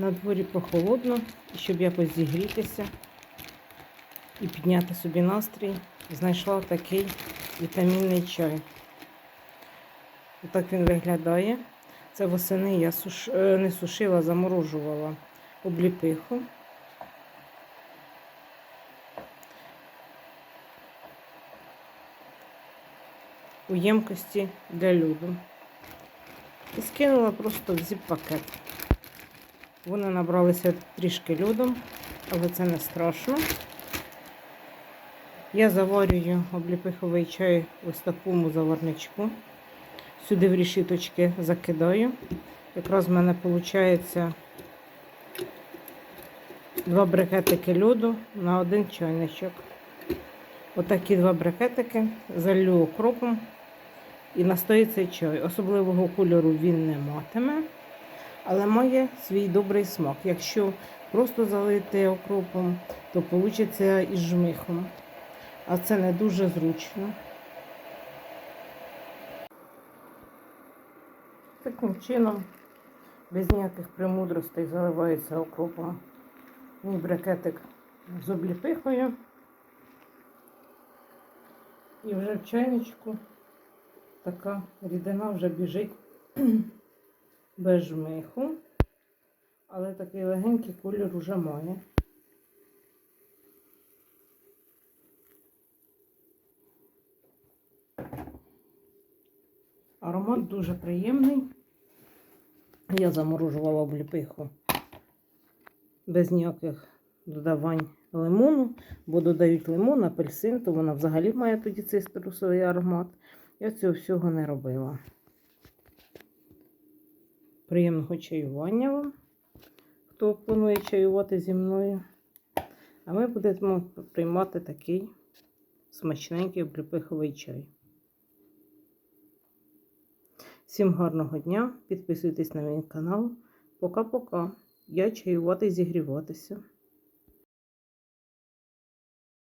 На дворі прохолодно, і щоб якось зігрітися і підняти собі настрій, знайшла такий вітамінний чай. Отак він виглядає. Це восени я суш... е, не сушила, заморожувала обліпиху. У ємкості для льоду. І скинула просто в зіп-пакет. Вони набралися трішки льодом, але це не страшно. Я заварюю обліпиховий чай ось такому заварничку. Сюди в рішіточки закидаю. Якраз в мене виходить два брикетики льоду на один чайничок. Отакі два брикетики залью окропом і настою цей чай. Особливого кольору він не матиме, але має свій добрий смак. Якщо просто залити окропом, то вийде із жмихом. А це не дуже зручно. Таким чином, без ніяких премудростей заливається окропом мій брикетик з обліпихою. І вже в чайничку така рідина вже біжить без жмиху, але такий легенький колір вже має. Аромат дуже приємний. Я заморожувала обліпиху без ніяких додавань лимону, бо додають лимон, апельсин, то вона взагалі має тоді цитрусовий аромат. Я цього всього не робила. Приємного чаювання вам, хто планує чаювати зі мною. А ми будемо приймати такий смачненький обліпиховий чай. Всім гарного дня! Підписуйтесь на мій канал. Пока-пока. Я чаювати зігріватися.